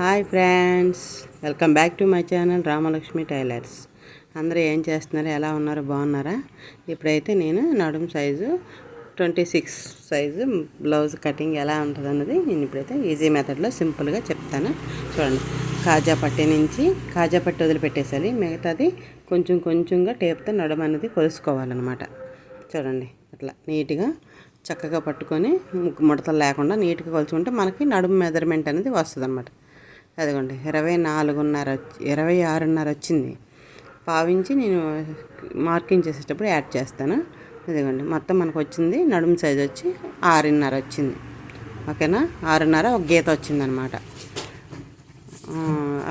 Hi friends welcome back to my channel Ramalakshmi tailors. అందరూ ఏం చేస్తున్నారు? ఎలా ఉన్నారు? బాగున్నారా? ఇప్పుడైతే నేను నడుము size twenty six size blouse cutting ఎలా ఉంటుంది అన్నది నేను ఇప్పుడైతే ఈజీ మెథడ్లో సింపుల్గా చెప్తాను. చూడండి కాజా పట్టి నుంచి కాజా పట్టి వదిలిపెట్టేసాలి మిగతాది కొంచెం కొంచెంగా టేప్తో నడుం అనేది కొలుసుకోవాలన్నమాట. చూడండి అట్లా నీట్గా చక్కగా పట్టుకొని ముక్కు ముడతలు లేకుండా నీట్గా కొలుచుకుంటే మనకి నడుము మెజర్మెంట్ అనేది వస్తుంది అనమాట అదిగోండి ఇరవై నాలుగున్నర వచ్చి ఇరవై ఆరున్నర వచ్చింది. పావించి నేను మార్కింగ్ చేసేటప్పుడు యాడ్ చేస్తాను. ఇదిగోండి మొత్తం మనకు వచ్చింది నడుము సైజ్ వచ్చి ఆరున్నర వచ్చింది. ఓకేనా? ఆరున్నర ఒక గీత వచ్చిందనమాట.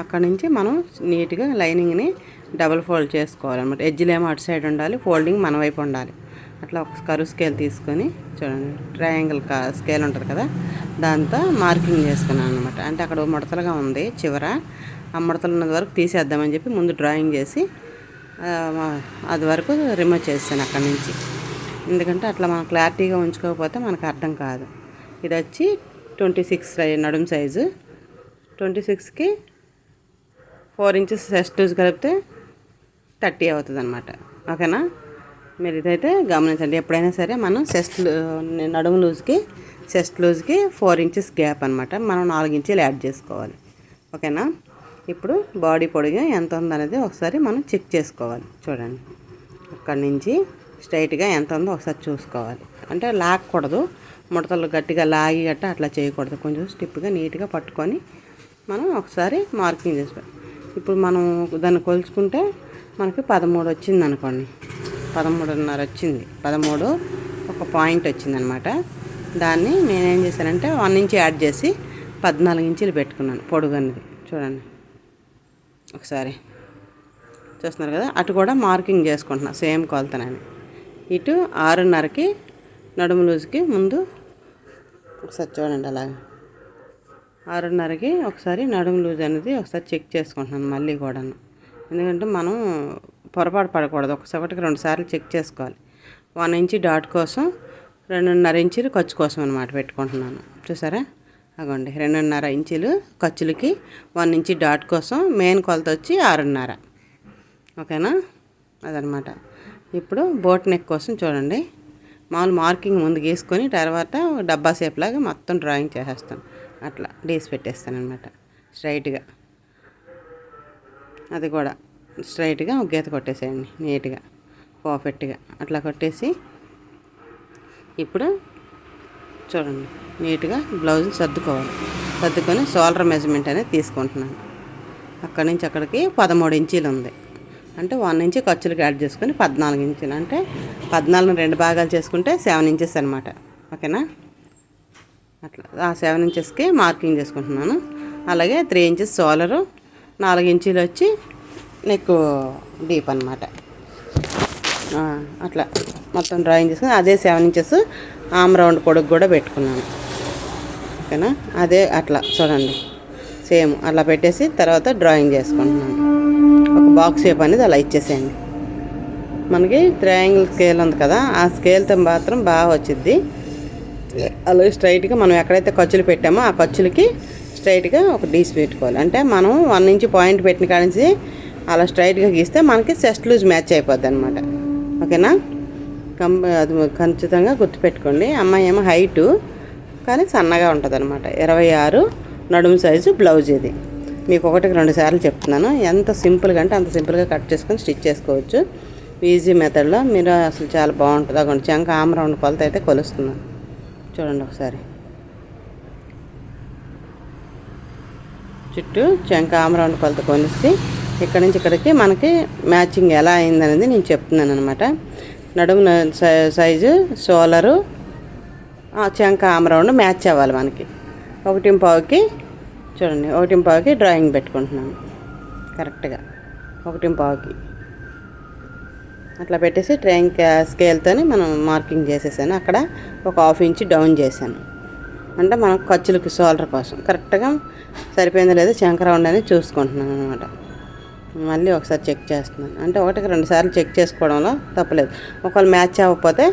అక్కడ నుంచి మనం నీట్గా లైనింగ్ని డబుల్ ఫోల్డ్ చేసుకోవాలన్నమాట. ఎడ్జ్లేమో అటు సైడ్ ఉండాలి ఫోల్డింగ్ మన వైపు ఉండాలి. అట్లా ఒక కరువు స్కేల్ తీసుకొని చూడండి. ట్రయాంగిల్ కా స్కేల్ ఉంటుంది కదా దాంతో మార్కింగ్ చేసుకున్నాను అనమాట అంటే అక్కడ ముడతలుగా ఉంది చివర. ఆ ముడతలు ఉన్నది వరకు తీసేద్దామని చెప్పి ముందు డ్రాయింగ్ చేసి అది వరకు రిమూవ్ చేస్తాను అక్కడి నుంచి. ఎందుకంటే అట్లా మనం క్లారిటీగా ఉంచుకోకపోతే మనకు అర్థం కాదు. ఇది వచ్చి ట్వంటీ సిక్స్ నడుం సైజు ట్వంటీ సిక్స్కి ఫోర్ ఇంచెస్ సెస్టూస్ కలిపితే థర్టీ అవుతుంది అనమాట ఓకేనా? మీరు ఇదైతే గమనించండి. ఎప్పుడైనా సరే మనం చెస్ట్ నడుము లూజ్కి చెస్ట్ లూజ్కి ఫోర్ ఇంచెస్ గ్యాప్ అనమాట మనం నాలుగు ఇంచెలు యాడ్ చేసుకోవాలి. ఓకేనా? ఇప్పుడు బాడీ పొడిగా ఎంత ఉందనేది ఒకసారి మనం చెక్ చేసుకోవాలి. చూడండి. అక్కడి నుంచి స్ట్రైట్గా ఎంత ఉందో ఒకసారి చూసుకోవాలి. అంటే లాగకూడదు ముడతలు గట్టిగా లాగి గట్ట అట్లా చేయకూడదు. కొంచెం స్టిప్గా నీట్గా పట్టుకొని మనం ఒకసారి మార్కింగ్ చేసుకోవాలి. ఇప్పుడు మనం దాన్ని కొలుచుకుంటే మనకి పదమూడు వచ్చింది అనుకోండి పదమూడున్నర వచ్చింది. పదమూడు ఒక పాయింట్ వచ్చిందనమాట. దాన్ని నేనేం చేశానంటే వన్ ఇంచ్ యాడ్ చేసి పద్నాలుగు ఇంచులు పెట్టుకున్నాను పొడుగు అనేది చూడండి. ఒకసారి. చూస్తున్నారు కదా? అటు కూడా మార్కింగ్ చేసుకుంటున్నా. సేమ్ కొలతనని. ఇటు ఆరున్నరకి నడుము లూజ్కి ముందు ఒకసారి చూడండి అలాగే. ఆరున్నరకి ఒకసారి నడుము లూజ్ అనేది ఒకసారి చెక్ చేసుకుంటున్నాను మళ్ళీ కూడాను. ఎందుకంటే మనం పొరపాటు పడకూడదు. ఒకసారికి రెండు సార్లు చెక్ చేసుకోవాలి. వన్ ఇంచ్ డాట్ కోసం రెండున్నర ఇంచులు ఖర్చు కోసం అనమాట పెట్టుకుంటున్నాను. చూసారా? అగోండి. రెండున్నర ఇంచులు ఖర్చులకి వన్ ఇంచ్ డాట్ కోసం మెయిన్ కొలత వచ్చి ఆరున్నర. ఓకేనా? అదనమాట ఇప్పుడు బోట్ నెక్ కోసం చూడండి. మామూలు మార్కింగ్ ముందు గీసుకొని తర్వాత డబ్బా షేప్ లాగా మొత్తం డ్రాయింగ్ చేసేస్తాను. అట్లా డీస్ పెట్టేస్తాను అనమాట స్ట్రైట్గా. అది కూడా. స్ట్రైట్గా ఒక గీత కొట్టేసేయండి నీట్గా పర్ఫెక్ట్గా. అట్లా కొట్టేసి ఇప్పుడు చూడండి నీట్గా బ్లౌజ్ సర్దుకోవాలి. సర్దుకొని షోల్డర్ మెజర్మెంట్ అనేది తీసుకుంటున్నాను. అక్కడి నుంచి అక్కడికి పదమూడు ఇంచీలు ఉంది. అంటే వన్ ఇంచ్ ఖర్చులకు యాడ్ చేసుకొని పద్నాలుగు ఇంచులు. అంటే పద్నాలుగు రెండు భాగాలు చేసుకుంటే సెవెన్ ఇంచెస్ అనమాట ఓకేనా? అట్లా. ఆ సెవెన్ ఇంచెస్కి మార్కింగ్ చేసుకుంటున్నాను. అలాగే త్రీ ఇంచెస్ సోలరు నాలుగు ఇంచీలు వచ్చి నెక్ డీప్ అనమాట అట్లా మొత్తం డ్రాయింగ్ చేసుకుని అదే సెవెన్ ఇంచెస్ ఆమ్ రౌండ్ పొడుగు కూడా పెట్టుకున్నాను. ఓకేనా? అదే అట్లా చూడండి. సేమ్ అలా పెట్టేసి తర్వాత డ్రాయింగ్ చేసుకుంటున్నాను. ఒక బాక్స్ షేప్ అనేది అలా ఇచ్చేసేయండి. మనకి ట్రయాంగిల్ స్కేల్ ఉంది కదా ఆ స్కేల్తో మాత్రం బాగా వచ్చింది అలాగే స్ట్రైట్గా మనం ఎక్కడైతే ఖర్చులు పెట్టామో ఆ ఖర్చులకి స్ట్రైట్గా ఒక డీస్ పెట్టుకోవాలి. అంటే మనం వన్ నుంచి పాయింట్ పెట్టిన కాడి నుంచి అలా స్ట్రైట్గా గీస్తే మనకి చెస్ట్ లూజ్ మ్యాచ్ అయిపోద్ది అనమాట ఓకేనా? కం అది ఖచ్చితంగా గుర్తుపెట్టుకోండి. అమ్మాయి ఏమో హైటు కానీ సన్నగా ఉంటుంది అనమాట ఇరవై ఆరు నడుము సైజు బ్లౌజ్ ఇది. మీకు ఒకటికి రెండు సార్లు చెప్తున్నాను. ఎంత సింపుల్గా అంటే అంత సింపుల్గా కట్ చేసుకొని స్టిచ్ చేసుకోవచ్చు. ఈజీ మెథడ్లో మీరు అసలు చాలా బాగుంటుంది. అక్కడ చెంక ఆమరౌండ్ కొలత అయితే కొలుస్తున్నాను. చూడండి ఒకసారి. చుట్టూ చెంక ఆమరౌండ్ కొలత కొలిసి ఇక్కడ నుంచి ఇక్కడికి మనకి మ్యాచింగ్ ఎలా అయిందనేది నేను చెప్తున్నాను అనమాట నడుము సైజు సోలరు చెంక ఆమరౌండ్ మ్యాచ్ అవ్వాలి మనకి. ఒకటి పావుకి చూడండి ఒకటి పావుకి డ్రాయింగ్ పెట్టుకుంటున్నాను. కరెక్ట్గా. ఒకటి పావుకి. అట్లా పెట్టేసి ట్రైన్ స్కేల్తో మనం మార్కింగ్ చేసేసాను. అక్కడ ఒక హాఫ్ ఇంచ్ డౌన్ చేశాను. అంటే మనం ఖర్చులకి సోలర్ కోసం. కరెక్ట్గా సరిపోయిందో లేదో రౌండ్ అనేది చూసుకుంటున్నాను అనమాట మళ్ళీ ఒకసారి చెక్ చేస్తున్నాను. అంటే ఒకటికి రెండు సార్లు చెక్ చేసుకోవడంలో తప్పలేదు. ఒకవేళ మ్యాచ్ అవ్వకపోతే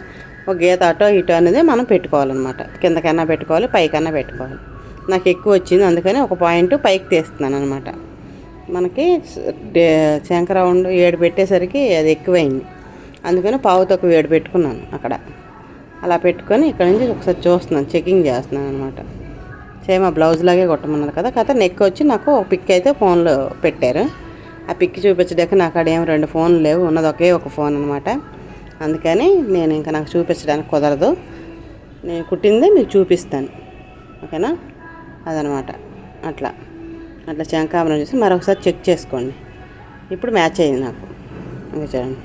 ఒక గీత అటో ఇటో అనేది మనం పెట్టుకోవాలన్నమాట. కిందకైనా పెట్టుకోవాలి పైకన్నా పెట్టుకోవాలి. నాకు ఎక్కువ వచ్చింది అందుకని ఒక పాయింట్ పైకి తీస్తున్నాను అనమాట మనకి శంకరౌండ్ ఏడు పెట్టేసరికి అది ఎక్కువైంది. అందుకని పావుతో ఒక ఏడు పెట్టుకున్నాను అక్కడ. అలా పెట్టుకొని ఇక్కడ నుంచి ఒకసారి చూస్తున్నాను చెకింగ్ చేస్తున్నాను అనమాట సేమ్ ఆ బ్లౌజ్ లాగే కొట్టమన్నారు కదా కథ నెక్ వచ్చి నాకు ఒక పిక్ అయితే ఫోన్లో పెట్టారు. ఆ పిక్ చూపించడానికి నాకు అడేం రెండు ఫోన్లు లేవు ఉన్నది ఒకే ఒక ఫోన్ అనమాట అందుకని నేను ఇంకా నాకు చూపించడానికి కుదరదు. నేను కుట్టిందే మీకు చూపిస్తాను. ఓకేనా? అదనమాట అట్లా. అట్లా శంకామరం చూసి మరొకసారి చెక్ చేసుకోండి. ఇప్పుడు మ్యాచ్ అయింది నాకు. ఇంకా చూడండి.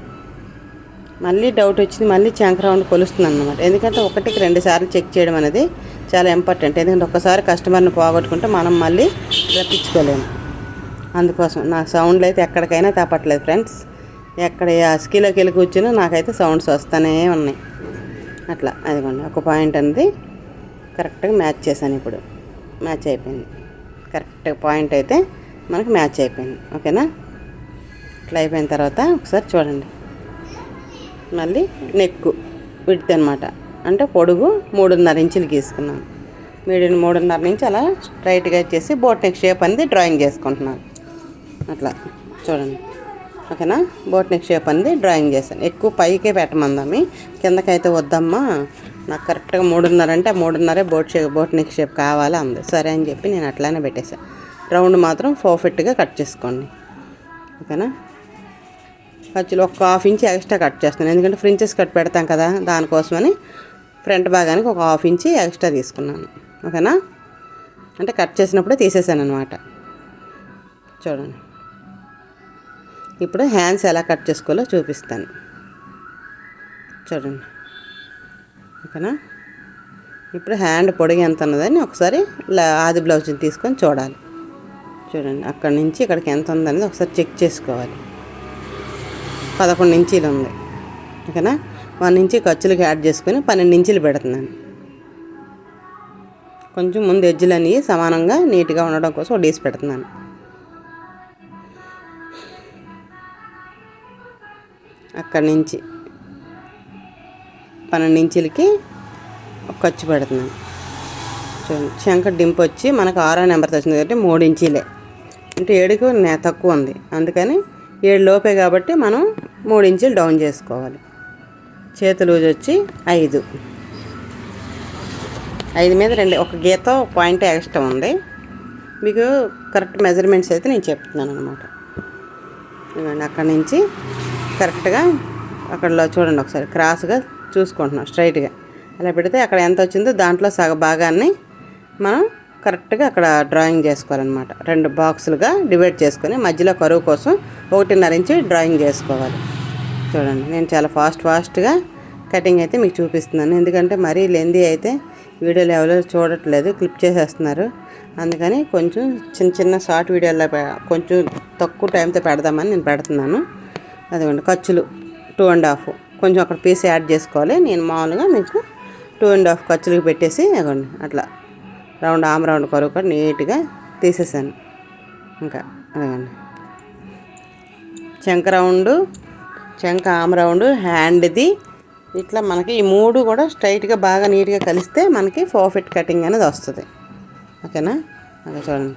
మళ్ళీ డౌట్ వచ్చింది మళ్ళీ చంక రౌండ్ కొలుస్తున్నాను అనమాట ఎందుకంటే ఒకటికి రెండు సార్లు చెక్ చేయడం అనేది చాలా ఇంపార్టెంట్ ఎందుకంటే ఒక్కసారి కస్టమర్ని పోగొట్టుకుంటే మనం మళ్ళీ రప్పించుకోలేము. అందుకోసం నా సౌండ్లు అయితే ఎక్కడికైనా తప్పట్లేదు ఫ్రెండ్స్ ఎక్కడ అస్కీలోకి వెళ్ళి కూర్చున్నా నాకైతే సౌండ్స్ వస్తూనే ఉన్నాయి. అట్లా అదిగోండి ఒక పాయింట్ అనేది కరెక్ట్గా మ్యాచ్ చేశాను ఇప్పుడు. మ్యాచ్ అయిపోయింది. కరెక్ట్ పాయింట్ అయితే మనకు మ్యాచ్ అయిపోయింది. ఓకేనా ఇట్లా అయిపోయిన తర్వాత ఒకసారి చూడండి. మళ్ళీ నెక్కు విడితే అనమాట అంటే పొడుగు మూడున్నర ఇంచులు గీసుకున్నాను. మీడియం మూడున్నర నుంచి అలా స్ట్రైట్గా చేసి బోట్ నెక్ షేప్ అనేది డ్రాయింగ్ చేసుకుంటున్నాను. అట్లా. చూడండి. ఓకేనా? బోట్ నెక్ షేప్ అనేది డ్రాయింగ్ చేశాను. ఎక్కువ పైకే పెట్టమందామి కిందకైతే వద్దమ్మా. నాకు కరెక్ట్గా మూడున్నర అంటే మూడున్నరే boat shape boat neck shape కావాలి అంది. సరే అని చెప్పి నేను అట్లానే పెట్టేశాను రౌండ్ మాత్రం పర్ఫెక్ట్గా కట్ చేసుకోండి. ఓకేనా? ఖర్చులు ఒక హాఫ్ ఇంచ్ ఎక్స్ట్రా కట్ చేస్తాను. ఎందుకంటే ఫ్రించెస్ కట్ పెడతాం కదా దానికోసమని ఫ్రంట్ భాగానికి ఒక హాఫ్ ఇంచ్ ఎక్స్ట్రా తీసుకున్నాను. ఓకేనా? అంటే కట్ చేసినప్పుడే తీసేసాను అనమాట చూడండి. ఇప్పుడు హ్యాండ్స్ ఎలా కట్ చేసుకోవాలో చూపిస్తాను. చూడండి. ఓకేనా? ఇప్పుడు హ్యాండ్ పొడిగి ఎంత ఉన్నదని ఒకసారి ఆది బ్లౌజ్ని తీసుకొని చూడాలి. చూడండి అక్కడి నుంచి ఇక్కడికి ఎంత ఉందనేది ఒకసారి చెక్ చేసుకోవాలి. పదకొండు ఇంచీలు ఉంది. ఓకేనా? వన్ ఇంచి ఖర్చులకి యాడ్ చేసుకొని పన్నెండు ఇంచీలు పెడుతున్నాను. కొంచెం ముందు ఎజ్జులు అనేవి సమానంగా నీట్గా ఉండడం కోసం డీస్ పెడుతున్నాను. అక్కడి నుంచి పన్నెండు ఇంచులకి ఖర్చు పెడుతున్నాను చూడండి శంఖ డింప్ వచ్చి మనకు ఆరో నెంబర్ వచ్చింది కాబట్టి మూడు ఇంచీలే. అంటే ఏడుకు తక్కువ ఉంది. అందుకని ఏడు లోపే కాబట్టి మనం మూడు ఇంచులు డౌన్ చేసుకోవాలి. చేతి లూజ్ వచ్చి ఐదు. ఐదు మీద రెండు ఒక గీత పాయింట్ ఎక్స్ట్రా ఉంది. మీకు కరెక్ట్ మెజర్మెంట్స్ అయితే నేను చెప్తున్నాను అనమాట అక్కడి నుంచి కరెక్ట్గా అక్కడ చూడండి ఒకసారి క్రాస్గా చూసుకుంటున్నాం స్ట్రైట్గా. అలా పెడితే అక్కడ ఎంత వచ్చిందో దాంట్లో సగ భాగాన్ని మనం కరెక్ట్గా అక్కడ డ్రాయింగ్ చేసుకోవాలన్నమాట. రెండు బాక్సులుగా డివైడ్ చేసుకొని మధ్యలో కరువు కోసం ఒకటిన్నర ఇంచి డ్రాయింగ్ చేసుకోవాలి. చూడండి నేను చాలా ఫాస్ట్ ఫాస్ట్గా కటింగ్ అయితే మీకు చూపిస్తున్నాను. ఎందుకంటే మరీ లెందీ అయితే వీడియోలు ఎవరో చూడట్లేదు క్లిప్ చేసేస్తున్నారు. అందుకని కొంచెం చిన్న చిన్న షార్ట్ వీడియోలో కొంచెం తక్కువ టైంతో పెడదామని నేను పెడుతున్నాను. అదిగోండి ఖర్చులు టూ అండ్ హాఫ్ కొంచెం అక్కడ పీస్ యాడ్ చేసుకోవాలి. నేను మామూలుగా మీకు టూ అండ్ హాఫ్ ఖర్చులకు పెట్టేసి అదిగోండి అట్లా రౌండ్ ఆమ్ రౌండ్ కొరకు కూడా నీట్గా తీసేసాను. ఇంకా అదిగోండి. చెంక రౌండ్ చెంక ఆమ్ రౌండ్ హ్యాండ్ది ఇట్లా మనకి ఈ మూడు కూడా స్ట్రైట్గా బాగా నీట్గా కలిస్తే మనకి ఫోఫిట్ కటింగ్ అనేది వస్తుంది. ఓకేనా? అదే చూడండి.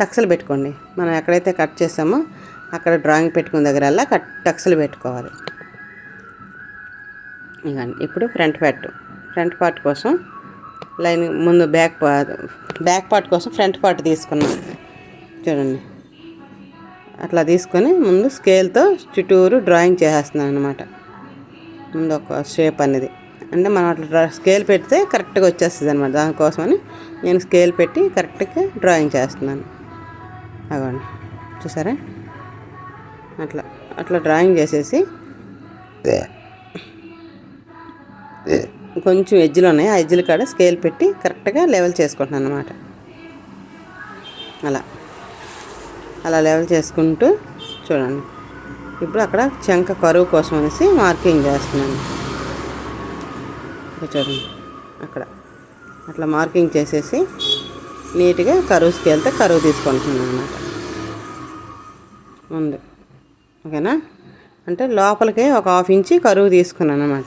టక్స్లు పెట్టుకోండి. మనం ఎక్కడైతే కట్ చేసామో అక్కడ డ్రాయింగ్ పెట్టుకున్న దగ్గరల్లా కట్ టక్స్లు పెట్టుకోవాలి. ఇవ్వండి ఇప్పుడు ఫ్రంట్ పార్ట్. ఫ్రంట్ పార్ట్ కోసం లైన్ ముందు బ్యాక్ పార్ట్ బ్యాక్ పార్ట్ కోసం ఫ్రంట్ పార్ట్ తీసుకున్నాం. చూడండి. అట్లా తీసుకొని ముందు స్కేల్తో చుట్టూరు డ్రాయింగ్ చేసేస్తున్నాను అనమాట ముందు ఒక షేప్ అనేది. అంటే మనం అట్లా స్కేల్ పెడితే కరెక్ట్గా వచ్చేస్తుంది అనమాట దానికోసమని నేను స్కేల్ పెట్టి కరెక్ట్గా డ్రాయింగ్ చేస్తున్నాను. అవ్వండి చూసారా? అట్లా అట్లా డ్రాయింగ్ చేసేసి కొంచెం ఎజ్జులు ఉన్నాయి ఆ ఎజ్జుల కాడ స్కేల్ పెట్టి కరెక్ట్గా లెవెల్ చేసుకుంటున్నాను అనమాట అలా. అలా లెవెల్ చేసుకుంటూ చూడండి. ఇప్పుడు అక్కడ చెంక కరువు కోసం అనేసి మార్కింగ్ చేస్తున్నాను. చూడండి. అక్కడ. అట్లా మార్కింగ్ చేసేసి నీట్గా కరువు స్కేల్తో కరువు తీసుకుంటున్నాను అనమాట ఉంది ఓకేనా? అంటే లోపలికి ఒక హాఫ్ ఇంచి కరువు తీసుకున్నాను అనమాట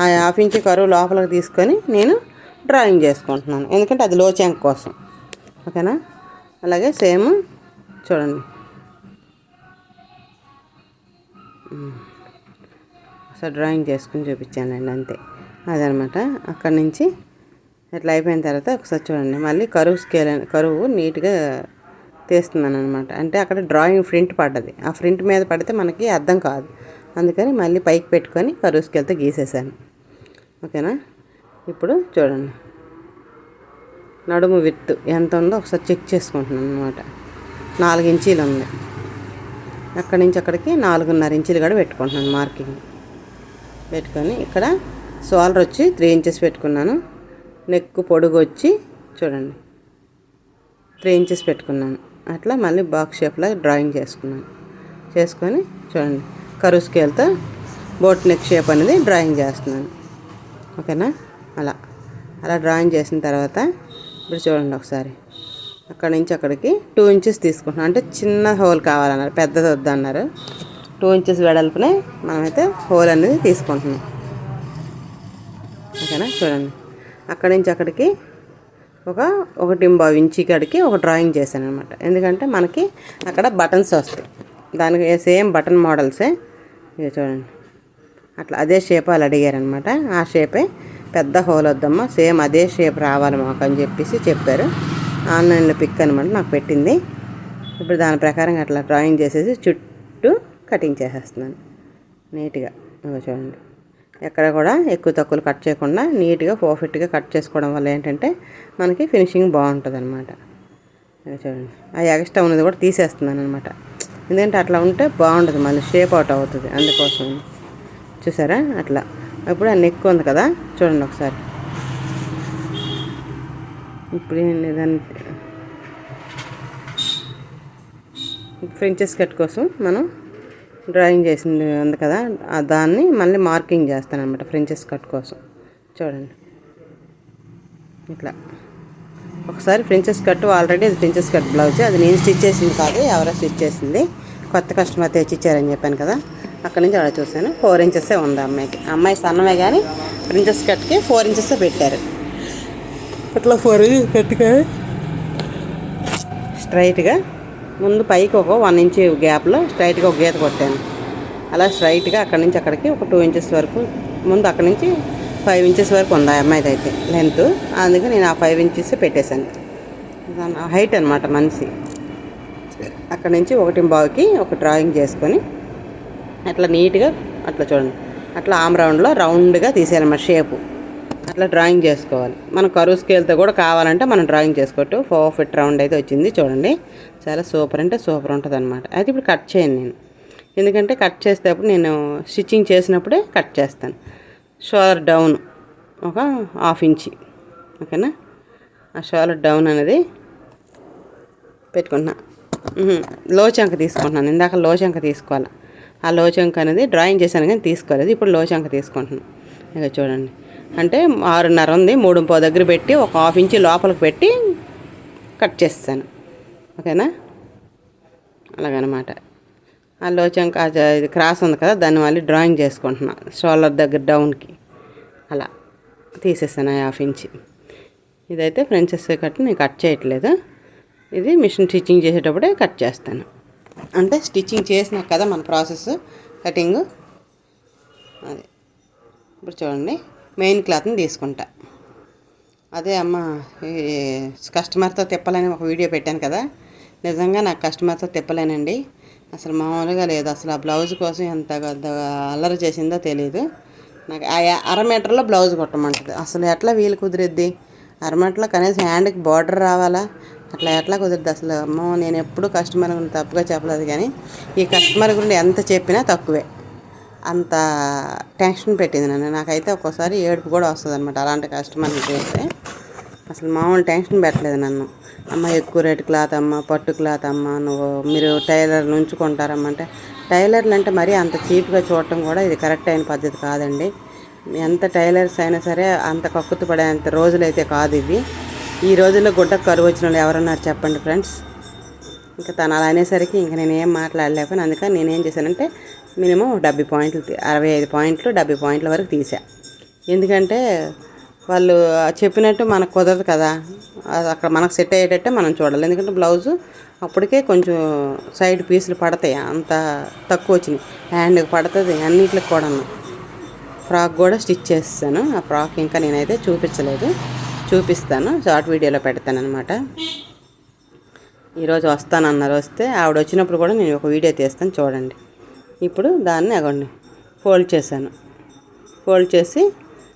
ఆ హాఫ్ ఇంచి కరువు లోపలికి తీసుకొని నేను డ్రాయింగ్ చేసుకుంటున్నాను. ఎందుకంటే అది లోచెంక కోసం. ఓకేనా? అలాగే సేమ్ చూడండి. ఒకసారి డ్రాయింగ్ చేసుకుని చూపించానండి అంతే. అదనమాట. అక్కడి నుంచి ఇట్లా అయిపోయిన తర్వాత ఒకసారి చూడండి. మళ్ళీ కరువు స్కేల్ కరువు నీట్గా తీస్తున్నాను అనమాట అంటే అక్కడ డ్రాయింగ్ ప్రింట్ పడ్డది. ఆ ప్రింట్ మీద పడితే మనకి అర్థం కాదు. అందుకని మళ్ళీ పైకి పెట్టుకొని కరువు గీసేసాను. ఓకేనా? ఇప్పుడు చూడండి. నడుము విత్తు ఎంత ఉందో ఒకసారి చెక్ చేసుకుంటున్నాను అనమాట నాలుగు ఇంచీలు ఉంది. అక్కడి నుంచి అక్కడికి నాలుగున్నర ఇంచీలు కూడా పెట్టుకుంటున్నాను మార్కింగ్ పెట్టుకొని ఇక్కడ సోలర్ వచ్చి త్రీ ఇంచెస్ పెట్టుకున్నాను. నెక్ పొడుగు వచ్చి చూడండి. త్రీ ఇంచెస్ పెట్టుకున్నాను. అట్లా మళ్ళీ బాక్స్ షేప్లో డ్రాయింగ్ చేసుకున్నాను. చేసుకొని చూడండి కరువు స్కేల్తో బోట్ నెక్ షేప్ అనేది డ్రాయింగ్ చేస్తున్నాను. ఓకేనా? అలా. అలా డ్రాయింగ్ చేసిన తర్వాత ఇప్పుడు చూడండి ఒకసారి. అక్కడి నుంచి అక్కడికి టూ ఇంచెస్ తీసుకుంటున్నాం అంటే చిన్న హోల్ కావాలన్నారు పెద్దది వద్దన్నారు. టూ ఇంచెస్ వెడల్పునే మనమైతే హోల్ అనేది తీసుకుంటున్నాం. ఓకేనా? చూడండి. అక్కడి నుంచి అక్కడికి ఒక ఒకటి బావి ఇంచి కాడికి ఒక డ్రాయింగ్ చేశాను అనమాట ఎందుకంటే మనకి అక్కడ బటన్స్ వస్తాయి. దానికి సేమ్ బటన్ మోడల్సే ఇది చూడండి. అట్లా అదే షేప్ వాళ్ళు అడిగారనమాట ఆ షేపే పెద్ద హోల్ వద్దమ్మా సేమ్ అదే షేప్ రావాలి మాకు అని చెప్పేసి చెప్పారు. ఆన్లైన్లో పిక్ అనమాట నాకు పెట్టింది. ఇప్పుడు దాని ప్రకారం అట్లా డ్రాయింగ్ చేసేసి చుట్టూ కటింగ్ చేసేస్తున్నాను. నీట్గా చూడండి. ఎక్కడ కూడా ఎక్కువ తక్కువలు కట్ చేయకుండా నీట్గా పర్ఫెక్ట్గా కట్ చేసుకోవడం వల్ల ఏంటంటే మనకి ఫినిషింగ్ బాగుంటుంది అనమాట చూడండి. ఆ ఎగస్ట్రా ఉన్నది కూడా తీసేస్తున్నాను అనమాట ఎందుకంటే అట్లా ఉంటే బాగుంటుంది మళ్ళీ షేప్ అవుట్ అవుతుంది అందుకోసం. చూసారా? అట్లా. ఇప్పుడు ఆ నెక్ ఉంది కదా? చూడండి ఒకసారి. ఇప్పుడు ఏంటి దాన్ని ఫ్రెంచెస్ కట్ కోసం మనం డ్రాయింగ్ చేసింది ఉంది కదా దాన్ని మళ్ళీ మార్కింగ్ చేస్తాను అనమాట ఫ్రెంచెస్ కట్ కోసం. చూడండి. ఇట్లా. ఒకసారి ఫ్రెంచెస్ కట్ ఆల్రెడీ అది ఫ్రెంచెస్ కట్ బ్లౌజ్ అది నేను స్టిచ్ చేసింది కాదు ఎవరో స్టిచ్ చేసింది. కొత్త కస్టమర్ తెచ్చి ఇచ్చారని చెప్పాను కదా అక్కడి నుంచి అలా చూసాను ఫోర్ ఇంచెసే ఉంది అమ్మాయికి. అమ్మాయి సన్నమే కానీ ప్రిన్సెస్ కట్కి ఫోర్ ఇంచెస్ పెట్టారు. అట్లా ఫోర్ ఇంచెస్ కట్టుకొని స్ట్రైట్గా ముందు పైకి ఒక వన్ ఇంచ్ గ్యాప్లో స్ట్రైట్గా ఒక గీత కొట్టాను. అలా స్ట్రైట్గా అక్కడి నుంచి అక్కడికి ఒక టూ ఇంచెస్ వరకు ముందు అక్కడి నుంచి ఫైవ్ ఇంచెస్ వరకు ఉంది ఆ అమ్మాయిది అయితే లెంత్. అందుకే నేను ఆ ఫైవ్ ఇంచెస్ పెట్టేశాను. దాని హైట్ అనమాట మనిషి. అక్కడి నుంచి ఒకటి బావుకి ఒక డ్రాయింగ్ చేసుకొని అట్లా నీట్గా అట్లా చూడండి. అట్లా ఆమ్ రౌండ్లో రౌండ్గా తీసేయాలన్నమాట షేపు. అట్లా డ్రాయింగ్ చేసుకోవాలి. మనం కరువు స్కేల్తో కూడా కావాలంటే మనం డ్రాయింగ్ చేసుకోవచ్చు. ఫోర్ ఫిట్ రౌండ్ అయితే వచ్చింది చూడండి. చాలా సూపర్ అంటే సూపర్ ఉంటుంది అనమాట అయితే ఇప్పుడు కట్ చేయను నేను. ఎందుకంటే కట్ చేసేటప్పుడు నేను స్టిచ్చింగ్ చేసినప్పుడే కట్ చేస్తాను. షోలర్ డౌన్ ఒక హాఫ్ ఇంచి. ఓకేనా? ఆ షోలర్ డౌన్ అనేది పెట్టుకుంటున్నా. లోచంక తీసుకుంటున్నాను. ఇందాక లోచంక తీసుకోవాలి. ఆ లోచంక అనేది డ్రాయింగ్ చేశాను కానీ తీసుకోలేదు. ఇప్పుడు లోచంక తీసుకుంటున్నాను. ఇక చూడండి. అంటే ఆరున్నర ఉంది. మూడు పో దగ్గర పెట్టి ఒక హాఫ్ ఇంచి లోపలికి పెట్టి కట్ చేస్తాను. ఓకేనా? అలాగనమాట. ఆ లోచంక ఇది క్రాస్ ఉంది కదా దాన్ని మళ్ళీ డ్రాయింగ్ చేసుకుంటున్నా. షోల్డర్ దగ్గర డౌన్కి. అలా తీసేస్తాను ఆ హాఫ్ ఇంచి. ఇదైతే ఫ్రెంచెస్ కట్ నేను కట్ చేయట్లేదు. ఇది మిషన్ స్టిచ్చింగ్ చేసేటప్పుడే కట్ చేస్తాను. అంటే స్టిచ్చింగ్ చేసినాక కదా మన ప్రాసెస్ కటింగ్. అది. ఇప్పుడు చూడండి మెయిన్ క్లాత్ని తీసుకుంటా. అదే అమ్మ ఈ కస్టమర్తో తిప్పాలని ఒక వీడియో పెట్టాను కదా. నిజంగా నాకు కస్టమర్తో తిప్పలేనండి. అసలు మామూలుగా లేదు. అసలు ఆ బ్లౌజ్ కోసం ఎంత పెద్ద అల్లరి చేసిందో తెలియదు నాకు ఆ అర మీటర్లో బ్లౌజ్ కుట్టమంటుంది. అసలు ఎట్లా వీలు కుదిరిద్ది? అర మీటర్లో కనీసం హ్యాండ్కి బార్డర్ రావాలా? అట్లా ఎట్లా కుదిరిద్ది? అసలు అమ్మో నేను ఎప్పుడు కస్టమర్ గురించి తప్పుగా చెప్పలేదు కానీ ఈ కస్టమర్ గురించి ఎంత చెప్పినా తక్కువే. అంత టెన్షన్ పెట్టింది నన్ను. నాకైతే ఒక్కోసారి ఏడుపు కూడా వస్తుంది అనమాట అలాంటి కస్టమర్ని చూస్తే. అసలు మామూలు టెన్షన్ పెట్టలేదు నన్ను. అమ్మ ఎక్కువ రేటు క్లాత్ అమ్మ పట్టు క్లాత్ అమ్మ నువ్వు మీరు టైలర్లు ఉంచుకుంటారమ్మ అంటే టైలర్లు అంటే మరీ అంత చీప్గా చూడటం కూడా ఇది కరెక్ట్ అయిన పద్ధతి కాదండి. ఎంత టైలర్స్ అయినా సరే అంత కక్కుతు పడేంత రోజులైతే కాదు ఇవి. ఈ రోజుల్లో గుడ్డకు కరువు వచ్చిన వాళ్ళు ఎవరన్నారు చెప్పండి ఫ్రెండ్స్? ఇంకా తను అలా అనేసరికి ఇంకా నేను ఏం మాట్లాడలేకపోయినా అందుకని నేనేం చేశానంటే మినిమం డెబ్బై పాయింట్లు అరవై ఐదు పాయింట్లు డెబ్బై పాయింట్ల వరకు తీసా. ఎందుకంటే వాళ్ళు చెప్పినట్టు మనకు కుదరదు కదా. అది అక్కడ మనకు సెట్ అయ్యేటట్టే మనం చూడాలి. ఎందుకంటే బ్లౌజు అప్పటికే కొంచెం సైడ్ పీసులు పడతాయి. అంత తక్కువ వచ్చినాయి. హ్యాండ్కి పడుతుంది అన్నిటికి కూడా ఫ్రాక్ కూడా స్టిచ్ చేస్తాను. ఆ ఫ్రాక్ ఇంకా నేనైతే చూపించలేదు. చూపిస్తాను. షార్ట్ వీడియోలో పెడతానమాట ఈరోజు వస్తానన్నారు వస్తే ఆవిడ వచ్చినప్పుడు కూడా నేను ఒక వీడియో తీస్తాను చూడండి. ఇప్పుడు దాన్ని అగండి. ఫోల్డ్ చేశాను. ఫోల్డ్ చేసి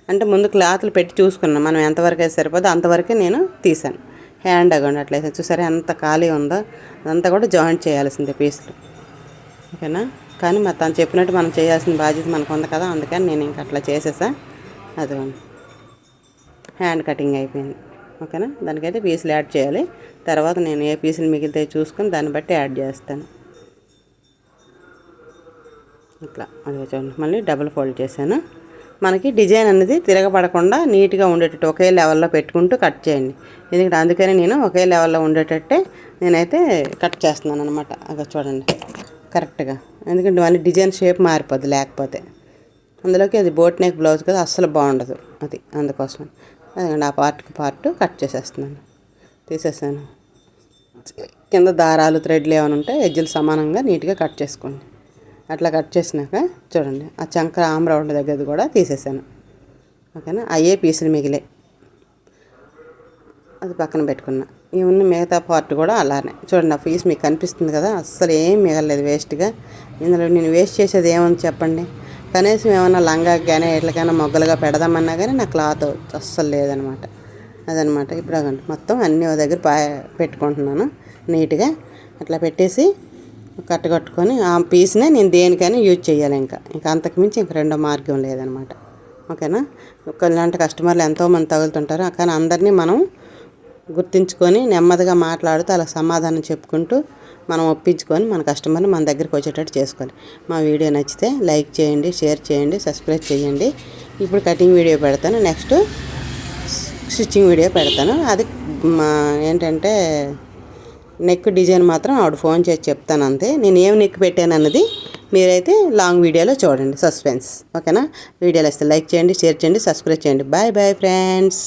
అంటే ముందు క్లాత్లు పెట్టి చూసుకున్నాను మనం ఎంతవరకు అయితే సరిపోదో అంతవరకే నేను తీసాను. హ్యాండ్ అగండి అట్లయితే చూసారా ఎంత ఖాళీ ఉందో? అదంతా కూడా జాయింట్ చేయాల్సిందే పీసులు. ఓకేనా? కానీ మరి తను చెప్పినట్టు మనం చేయాల్సిన బాధ్యత మనకు ఉంది కదా అందుకని నేను ఇంక అట్లా చేసేసా. అది హ్యాండ్ కటింగ్ అయిపోయింది. ఓకేనా? దానికైతే పీసులు యాడ్ చేయాలి. తర్వాత నేను ఏ పీసులు మిగిలితే చూసుకొని దాన్ని బట్టి యాడ్ చేస్తాను. ఇట్లా. అది చూడండి. మళ్ళీ డబుల్ ఫోల్డ్ చేశాను. మనకి డిజైన్ అనేది తిరగబడకుండా నీట్గా ఉండేటట్టు ఒకే లెవెల్లో పెట్టుకుంటూ కట్ చేయండి. ఎందుకంటే అందుకని నేను ఒకే లెవెల్లో ఉండేటట్టే నేనైతే కట్ చేస్తున్నాను అనమాట అక్కడ చూడండి. కరెక్ట్గా. ఎందుకంటే మళ్ళీ డిజైన్ షేప్ మారిపోద్ది లేకపోతే. అందులోకి అది బోట్ నెక్ బ్లౌజ్ కదా అస్సలు బాగుండదు అది. అందుకోసం. అందుకంటే ఆ పార్ట్కి పార్ట్ కట్ చేసేస్తున్నాను. తీసేసాను. కింద దారాలు థ్రెడ్లు ఏమైనా ఉంటే ఎజ్జులు సమానంగా నీట్గా కట్ చేసుకోండి. అట్లా కట్ చేసినాక చూడండి ఆ చంకర ఆమ్రౌండ్ దగ్గరది కూడా తీసేసాను. ఓకేనా? అయ్యే పీసులు మిగిలే అది పక్కన పెట్టుకున్నా. ఈ ఉన్న మిగతా పార్ట్ కూడా అలానే. చూడండి ఆ పీస్ మీకు కనిపిస్తుంది కదా? అస్సలు ఏం మిగలలేదు వేస్ట్గా. ఇందులో నేను వేస్ట్ చేసేది ఏమని చెప్పండి? కనీసం ఏమన్నా లంగా కానీ ఎట్లకైనా మొగ్గలుగా పెడదామన్నా కానీ నా క్లాత్ అస్సలు లేదనమాట. అదనమాట. ఇప్పుడు మొత్తం అన్నీ ఓ దగ్గర పా పెట్టుకుంటున్నాను. నీట్గా అట్లా పెట్టేసి కట్టగట్టుకొని ఆ పీస్నే నేను దేనికైనా యూజ్ చేయాలి ఇంకా. ఇంకా అంతకుమించి ఇంక రెండో మార్గం లేదనమాట. ఓకేనా? ఇలాంటి కస్టమర్లు ఎంతోమంది తగులుతుంటారు. కానీ అందరినీ మనం గుర్తించుకొని నెమ్మదిగా మాట్లాడుతూ అలా సమాధానం చెప్పుకుంటూ మనం ఒప్పించుకొని మన కస్టమర్ని మన దగ్గరికి వచ్చేటట్టు చేసుకోవాలి. మా వీడియో నచ్చితే లైక్ చేయండి షేర్ చేయండి సబ్స్క్రైబ్ చేయండి. ఇప్పుడు కటింగ్ వీడియో పెడతాను. నెక్స్ట్ స్టిచ్చింగ్ వీడియో పెడతాను. అది మా ఏంటంటే నెక్ డిజైన్ మాత్రం ఆవిడ ఫోన్ చేసి చెప్తాను అంతే. నేను ఏం నెక్ పెట్టాను అన్నది మీరైతే లాంగ్ వీడియోలో చూడండి సస్పెన్స్. ఓకేనా? వీడియోలో వస్తే లైక్ చేయండి షేర్ చేయండి సబ్స్క్రైబ్ చేయండి. Bye bye friends.